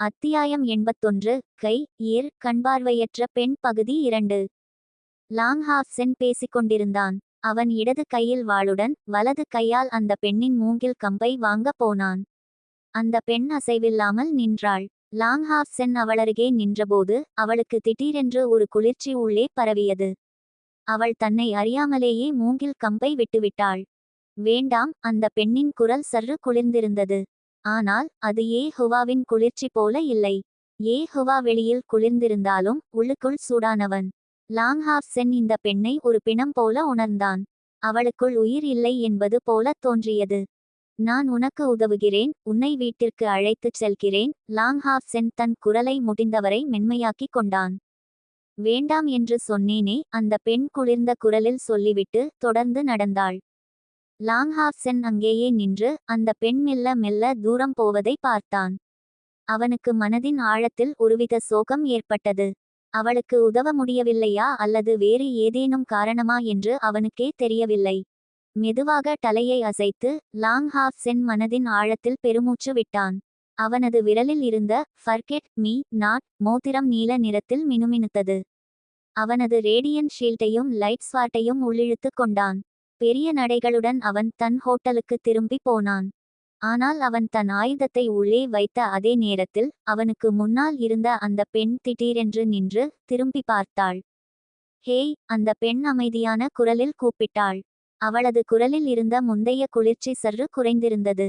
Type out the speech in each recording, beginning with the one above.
அத்தியாயம் எண்பத்தொன்று கை ஈர் கண்பார்வையற்ற பெண் பகுதி இரண்டு. லாங் ஹாஃப்சென் பேசிக் கொண்டிருந்தான் அவன் இடது கையில் வாளுடன் வலது கையால் அந்த பெண்ணின் மூங்கில் கம்பை வாங்கப் போனான். அந்த பெண் அசைவில்லாமல் நின்றாள். லாங் ஹாஃப்சென் அவளருகே நின்றபோது அவளுக்கு திடீரென்று ஒரு குளிர்ச்சி உள்ளே பரவியது. அவள் தன்னை அறியாமலேயே மூங்கில் கம்பை விட்டுவிட்டாள். வேண்டாம் அந்த பெண்ணின் குரல் சற்று குளிர்ந்திருந்தது. ஆனால் அது ஏ ஹுவாவின் குளிர்ச்சி போல இல்லை. ஏ ஹுவா வெளியில் குளிர்ந்திருந்தாலும் உள்ளுக்குள் சூடானவன். லாங் ஹாஃப் சென் இந்த பெண்ணை ஒரு பிணம் போல உணர்ந்தான். அவளுக்குள் உயிர் இல்லை என்பது போல தோன்றியது. நான் உனக்கு உதவுகிறேன் உன்னை வீட்டிற்கு அழைத்துச் செல்கிறேன் லாங் ஹாஃப் சென் தன் குரலை முடிந்தவரை மென்மையாக்கிக் கொண்டான். வேண்டாம் என்று சொன்னேனே அந்த பெண் குளிர்ந்த குரலில் சொல்லிவிட்டு தொடர்ந்து நடந்தாள். லாங்ஹாஃப்சென் அங்கேயே நின்று அந்த பெண் மெல்ல மெல்ல தூரம் போவதை பார்த்தான். அவனுக்கு மனதின் ஆழத்தில் ஒருவித சோகம் ஏற்பட்டது. அவளுக்கு உதவ முடியவில்லையா அல்லது வேறு ஏதேனும் காரணமா என்று அவனுக்கே தெரியவில்லை. மெதுவாக தலையை அசைத்து லாங் ஹாஃப் சென் மனதின் ஆழத்தில் பெருமூச்சு விட்டான். அவனது விரலில் இருந்த ஃபர்கெட் மீ நாட் மோதிரம் நீல நிறத்தில் மினுமினுத்தது. அவனது ரேடியன் ஷீல்டையும் லைட் ஸ்வாட்டையும் உள்ளிழுத்து கொண்டான். பெரிய நடைகளுடன் அவன் தன் ஹோட்டலுக்கு திரும்பி போனான். ஆனால் அவன் தன் ஆயுதத்தை உள்ளே வைத்த அதே நேரத்தில் அவனுக்கு முன்னால் இருந்த அந்த பெண் திடீரென்று நின்று திரும்பி பார்த்தாள். ஹேய் அந்த பெண் அமைதியான குரலில் கூப்பிட்டாள். அவளது குரலில் இருந்த முந்தைய குளிர்ச்சி சற்று குறைந்திருந்தது.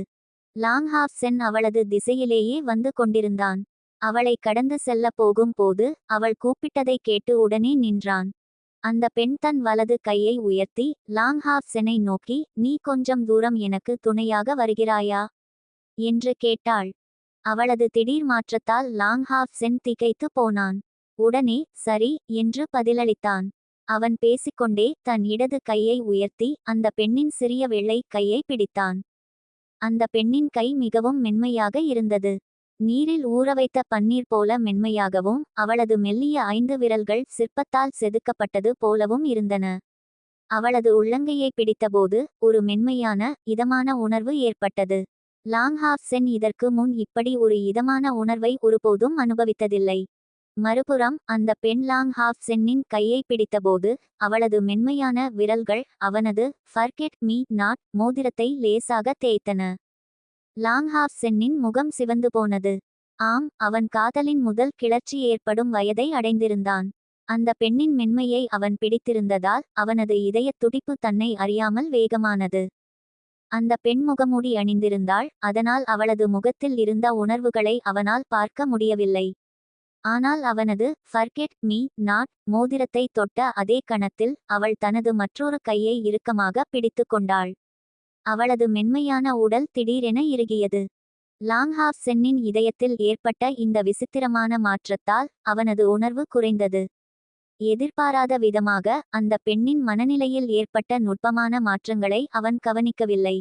லாங் ஹாஃப் சென் அவளது திசையிலேயே வந்து கொண்டிருந்தான். அவளை கடந்து செல்ல போகும் போது அவள் கூப்பிட்டதை கேட்டு உடனே நின்றான். அந்த பெண் தன் வலது கையை உயர்த்தி லாங் ஹாஃப் செனை நோக்கி நீ கொஞ்சம் தூரம் எனக்கு துணையாக வருகிறாயா என்று கேட்டாள். அவளது திடீர் மாற்றத்தால் லாங் ஹாஃப் சென் திகைத்து போனான். உடனே சரி என்று பதிலளித்தான். அவன் பேசிக்கொண்டே தன் இடது கையை உயர்த்தி அந்த பெண்ணின் சிறிய வெள்ளை கையை பிடித்தான். அந்த பெண்ணின் கை மிகவும் மென்மையாக இருந்தது. நீரில் ஊறவைத்த பன்னீர் போல மென்மையாகவும் அவளது மெல்லிய ஐந்து விரல்கள் சிற்பத்தால் செதுக்கப்பட்டது போலவும் இருந்தன. அவளது உள்ளங்கையை பிடித்தபோது ஒரு மென்மையான இதமான உணர்வு ஏற்பட்டது. லாங்ஹாப் சென் இதற்கு முன் இப்படி ஒரு இதமான உணர்வை ஒருபோதும் அனுபவித்ததில்லை. மறுபுறம் அந்த பெண் லாங் ஹாஃப் சென்னின் கையை பிடித்தபோது அவளது மென்மையான விரல்கள் அவனது ஃபர்கெட் மீ நாட் மோதிரத்தை லேசாக தேய்த்தன. லாங்ஹாஃப் சென்னின் முகம் சிவந்து போனது. ஆம் அவன் காதலின் முதல் கிளர்ச்சி ஏற்படும் வயதை அடைந்திருந்தான். அந்த பெண்ணின் மென்மையை அவன் பிடித்திருந்ததால் அவனது இதயத் துடிப்பு தன்னை அறியாமல் வேகமானது. அந்த பெண் முகமூடி அணிந்திருந்தாள் அதனால் அவளது முகத்தில் இருந்த உணர்வுகளை அவனால் பார்க்க முடியவில்லை. ஆனால் அவனது ஃபர்கெட் மீ நாட் மோதிரத்தை தொட்ட அதே கணத்தில் அவள் தனது மற்றொரு கையை இறுக்கமாக பிடித்து கொண்டாள். அவளது மென்மையான உடல் திடீரென இறுகியது. லாங்ஹாஃப் சென்னின் இதயத்தில் ஏற்பட்ட இந்த விசித்திரமான மாற்றத்தால் அவனது உணர்வு குறைந்தது. எதிர்பாராத விதமாக அந்த பெண்ணின் மனநிலையில் ஏற்பட்ட நுட்பமான மாற்றங்களை அவன் கவனிக்கவில்லை.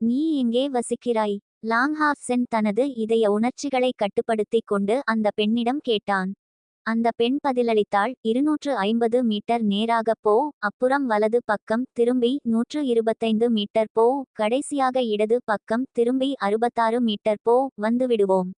நீ எங்கே வசிக்கிறாய்? லாங்ஹாஃப் சென் தனது இதய உணர்ச்சிகளை கட்டுப்படுத்திக் கொண்டு அந்த பெண்ணிடம் கேட்டான். அந்த பெண் பதிலளித்தாள் இருநூற்று ஐம்பது மீட்டர் நேராக போ அப்புறம் வலது பக்கம் திரும்பி நூற்று இருபத்தைந்து மீட்டர் போ கடைசியாக இடது பக்கம் திரும்பி அறுபத்தாறு மீட்டர் போ வந்துவிடுவோம்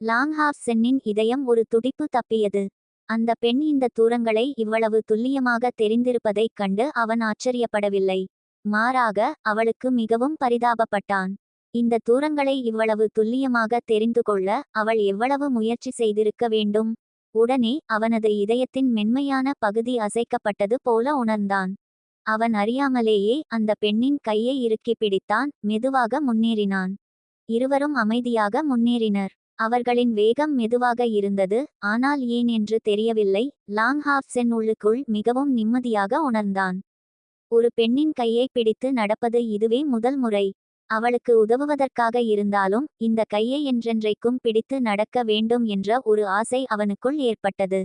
லாங்ஹாஃப் சென்னின் இதயம் ஒரு துடிப்பு தப்பியது. அந்த பெண் இந்த தூரங்களை இவ்வளவு துல்லியமாக தெரிந்திருப்பதைக் கண்டு அவன் ஆச்சரியப்படவில்லை. மாறாக அவளுக்கு மிகவும் பரிதாபப்பட்டான். இந்த தூரங்களை இவ்வளவு துல்லியமாக தெரிந்து கொள்ள அவள் எவ்வளவு முயற்சி செய்திருக்க வேண்டும்? உடனே அவனது இதயத்தின் மென்மையான பகுதி அசைக்கப்பட்டது போல உணர்ந்தான். அவன் அறியாமலேயே அந்த பெண்ணின் கையை இறுக்கி பிடித்தான் மெதுவாக முன்னேறினான். இருவரும் அமைதியாக முன்னேறினர். அவர்களின் வேகம் மெதுவாக இருந்தது ஆனால் ஏன் என்று தெரியவில்லை. லாங் ஹாஃப்சென் உள்ளுக்குள் மிகவும் நிம்மதியாக உணர்ந்தான். ஒரு பெண்ணின் கையை பிடித்து நடப்பது இதுவே முதல் முறை. அவளுக்கு உதவுவதற்காக இருந்தாலும் இந்த கையை என்றென்றைக்கும் பிடித்து நடக்க வேண்டும் என்ற ஒரு ஆசை அவனுக்குள் ஏற்பட்டது.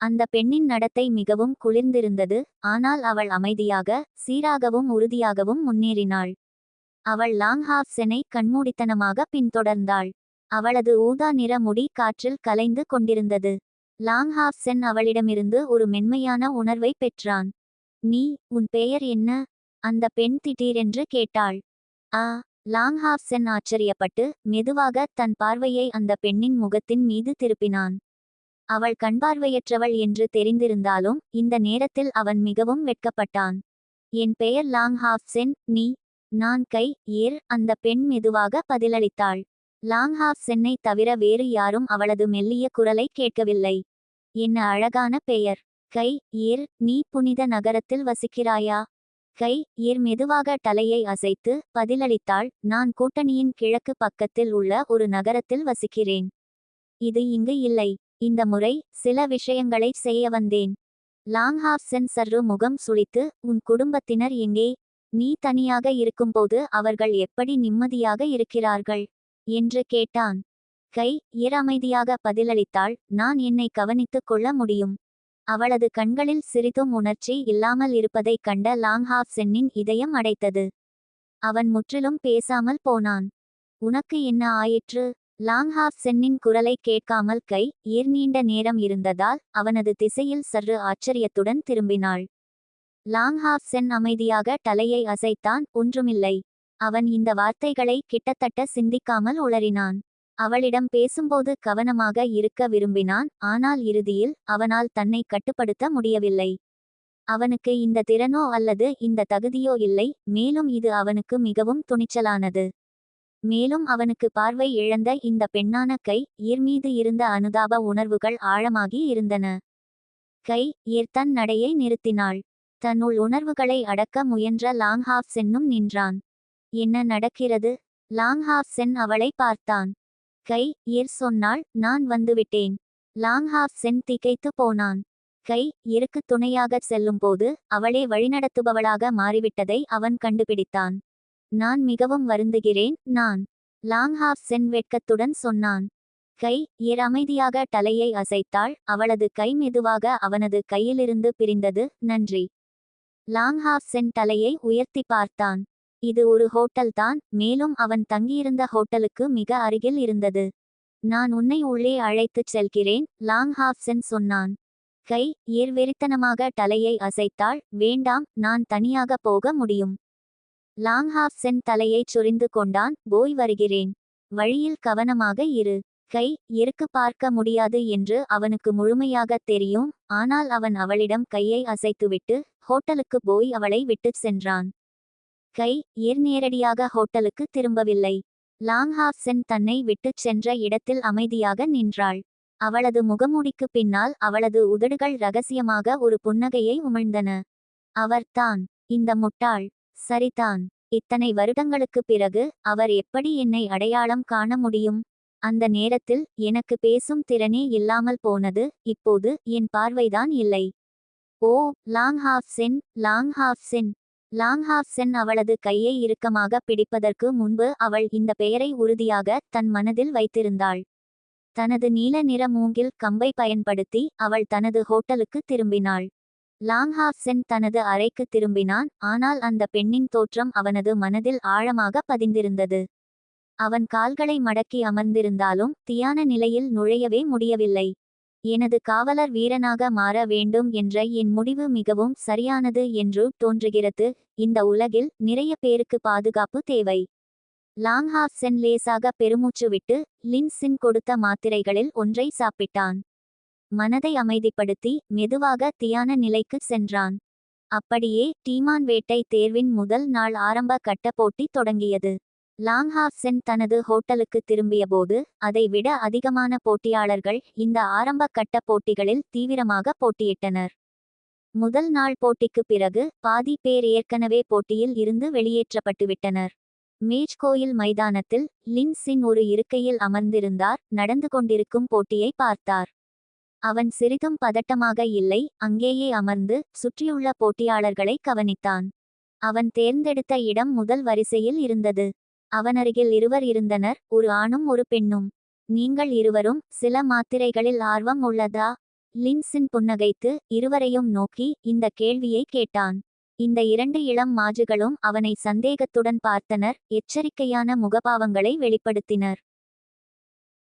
அந்த பெண்ணின் நடத்தை மிகவும் குளிர்ந்திருந்தது ஆனால் அவள் அமைதியாக சீராகவும் உறுதியாகவும் முன்னேறினாள். அவள் லாங் ஹாஃப் செனை கண்மூடித்தனமாக பின்தொடர்ந்தாள். அவளது ஊதா நிற முடி காற்றில் கலைந்து கொண்டிருந்தது. லாங் ஹாஃப் சென் அவளிடமிருந்து ஒரு மென்மையான உணர்வை பெற்றான். நீ உன் பெயர் என்ன? அந்த பெண் திடீரென்று கேட்டாள். ஆ லாங்ஹாஃப் சென் ஆச்சரியப்பட்டு மெதுவாக தன் பார்வையை அந்த பெண்ணின் முகத்தின் மீது திருப்பினான். அவள் கண்பார்வையற்றவள் என்று தெரிந்திருந்தாலும் இந்த நேரத்தில் அவன் மிகவும் வெட்கப்பட்டான். என் பெயர் லாங்ஹாஃப் சென் நீ நான் கை ஏர் அந்த பெண் மெதுவாக பதிலளித்தாள். லாங்ஹாப்சென்னை தவிர வேறு யாரும் அவளது மெல்லிய குரலை கேட்கவில்லை. என்ன அழகான பெயர். கை ஏர் நீ புனித நகரத்தில் வசிக்கிறாயா? கை ஈர் மெதுவாக தலையை அசைத்து பதிலளித்தாள் நான் கூட்டணியின் கிழக்கு பக்கத்தில் உள்ள ஒரு நகரத்தில் வசிக்கிறேன். இது இங்கு இல்லை. இந்த முறை சில விஷயங்களை செய்ய வந்தேன். லாங்ஹாஃப்சன் சர்ரு முகம் சுளித்து உன் குடும்பத்தினர் எங்கே? நீ தனியாக இருக்கும்போது அவர்கள் எப்படி நிம்மதியாக இருக்கிறார்கள் என்று கேட்டான். கை ஈர் அமைதியாக பதிலளித்தாள் நான் என்னை கவனித்துக் கொள்ள முடியும். அவளது கண்களில் சிறிதும் உணர்ச்சி இல்லாமல் இருப்பதைக் கண்ட லாங்ஹாஃப் சென்னின் இதயம் அடைத்தது. அவன் முற்றிலும் பேசாமல் போனான். உனக்கு என்ன ஆயிற்று லாங்ஹாஃப் சென்னின் குரலை கேட்காமல் கை ஈர் நீண்ட நேரம் இருந்ததால் அவனது திசையில் சற்று ஆச்சரியத்துடன் திரும்பினாள். லாங்ஹாஃப் சென் அமைதியாக தலையை அசைத்தான் ஒன்றுமில்லை. அவன் இந்த வார்த்தைகளை கிட்டத்தட்ட சிந்திக்காமல் உளறினான். அவளிடம் பேசும்போது கவனமாக இருக்க விரும்பினான் ஆனால் இறுதியில் அவனால் தன்னை கட்டுப்படுத்த முடியவில்லை. அவனுக்கு இந்த திறனோ அல்லது இந்த தகுதியோ இல்லை மேலும் இது அவனுக்கு மிகவும் துணிச்சலானது. மேலும் அவனுக்கு பார்வை இழந்த இந்த பெண்ணான கை ஈர் மீது இருந்த அனுதாப உணர்வுகள் ஆழமாகி இருந்தன. கை ஈர் தன் நடையை நிறுத்தினாள். தன்னுள் உணர்வுகளை அடக்க முயன்ற லாங்ஹாஃப் சென்னும் நின்றான். என்ன நடக்கிறது? லாங்ஹாஃப் சென் அவளை பார்த்தான். கை இர் சொன்னாள் நான் வந்துவிட்டேன். லாங்ஹாஃப் சென் திகைத்து போனான். கை இருக்கு துணையாக செல்லும்போது அவளே வழிநடத்துபவளாக மாறிவிட்டதை அவன் கண்டுபிடித்தான். நான் மிகவும் வருந்துகிறேன் நான். லாங்ஹாஃப் சென் வெட்கத்துடன் சொன்னான். கை இர் அமைதியாக தலையை அசைத்தாள். அவளது கை மெதுவாக அவனது கையிலிருந்து பிரிந்தது. நன்றி. லாங்ஹாஃப் சென் தலையை உயர்த்தி பார்த்தான். இது ஒரு ஹோட்டல்தான் மேலும் அவன் தங்கியிருந்த ஹோட்டலுக்கு மிக அருகில் இருந்தது. நான் உன்னை உள்ளே அழைத்துச் செல்கிறேன் லாங் ஹாப்சன் சொன்னான். கை ஏர்வெறித்தனமாக தலையை அசைத்தாள். வேண்டாம் நான் தனியாக போக முடியும். லாங் ஹாப்சென் தலையைச் சொரிந்து கொண்டான். போய் வருகிறேன். வழியில் கவனமாக இரு. கை இருக்கு பார்க்க முடியாது என்று அவனுக்கு முழுமையாக தெரியும். ஆனால் அவன் அவளிடம் கையை அசைத்துவிட்டு ஹோட்டலுக்கு போய் அவளை விட்டுச் சென்றான். கை ஏர் நேரடியாக ஹோட்டலுக்கு திரும்பவில்லை. லாங்ஹாஃப்சென் தன்னை விட்டுச் சென்ற இடத்தில் அமைதியாக நின்றாள். அவளது முகமூடிக்கு பின்னால் அவளது உதடுகள் ரகசியமாக ஒரு புன்னகையை உமிழ்ந்தன. அவர்தான் இந்த முட்டாள். சரிதான். இத்தனை வருடங்களுக்கு பிறகு அவர் எப்படி என்னை அடையாளம் காண முடியும்? அந்த நேரத்தில் எனக்கு பேசும் திறனே இல்லாமல் போனது இப்போது என் பார்வைதான் இல்லை. ஓ லாங் ஹாஃப் சென் லாங் ஹாஃப் சென் லாங்ஹாஃப்சென் அவளது கையை இறுக்கமாக பிடிப்பதற்கு முன்பு அவள் இந்த பெயரை உறுதியாக தன் மனதில் வைத்திருந்தாள். தனது நீல நிற மூங்கில் கம்பை பயன்படுத்தி அவள் தனது ஹோட்டலுக்கு திரும்பினாள். லாங்ஹாஃப்சென் தனது அறைக்கு திரும்பினான் ஆனால் அந்த பெண்ணின் தோற்றம் அவனது மனதில் ஆழமாக பதிந்திருந்தது. அவன் கால்களை மடக்கி அமர்ந்திருந்தாலும் தியான நிலையில் நுழையவே முடியவில்லை. எனது காவலர் வீரனாக மாற வேண்டும் என்ற என் முடிவு மிகவும் சரியானது என்று தோன்றுகிறது. இந்த உலகில் நிறைய பேருக்கு பாதுகாப்பு தேவை. லாங்ஹாஃப் சென் லேசாக பெருமூச்சு விட்டு லின்சின் கொடுத்த மாத்திரைகளில் ஒன்றை சாப்பிட்டான். மனதை அமைதிப்படுத்தி மெதுவாக தியான நிலைக்கு சென்றான். அப்படியே டீமான் வேட்டை தேர்வின் முதல் நாள் ஆரம்ப கட்ட போட்டி தொடங்கியது. லாங்ஹாஃப்சென் தனது ஹோட்டலுக்கு திரும்பியபோது அதைவிட அதிகமான போட்டியாளர்கள் இந்த ஆரம்ப கட்ட போட்டிகளில் தீவிரமாக போட்டியிட்டனர். முதல் நாள் போட்டிக்கு பிறகு பாதி பேர் ஏற்கனவே போட்டியில் இருந்து வெளியேற்றப்பட்டுவிட்டனர். மேஜ் கோயில் மைதானத்தில் லின்சின் ஒரு இருக்கையில் அமர்ந்திருந்தார் நடந்து கொண்டிருக்கும் போட்டியை பார்த்தார். அவன் சிறிதும் பதட்டமாக இல்லை அங்கேயே அமர்ந்து சுற்றியுள்ள போட்டியாளர்களை கவனித்தான். அவன் தேர்ந்தெடுத்த இடம் முதல் வரிசையில் இருந்தது. அவனருகில் இருவர் இருந்தனர் ஒரு ஆணும் ஒரு பெண்ணும். நீங்கள் இருவரும் சில மாத்திரைகளில் ஆர்வம் உள்ளதா? லின்சின் புன்னகைத்து இருவரையும் நோக்கி இந்த கேள்வியை கேட்டான். இந்த இரண்டு இளம் மாஜுகளும் அவனை சந்தேகத்துடன் பார்த்தனர் எச்சரிக்கையான முகபாவங்களை வெளிப்படுத்தினர்.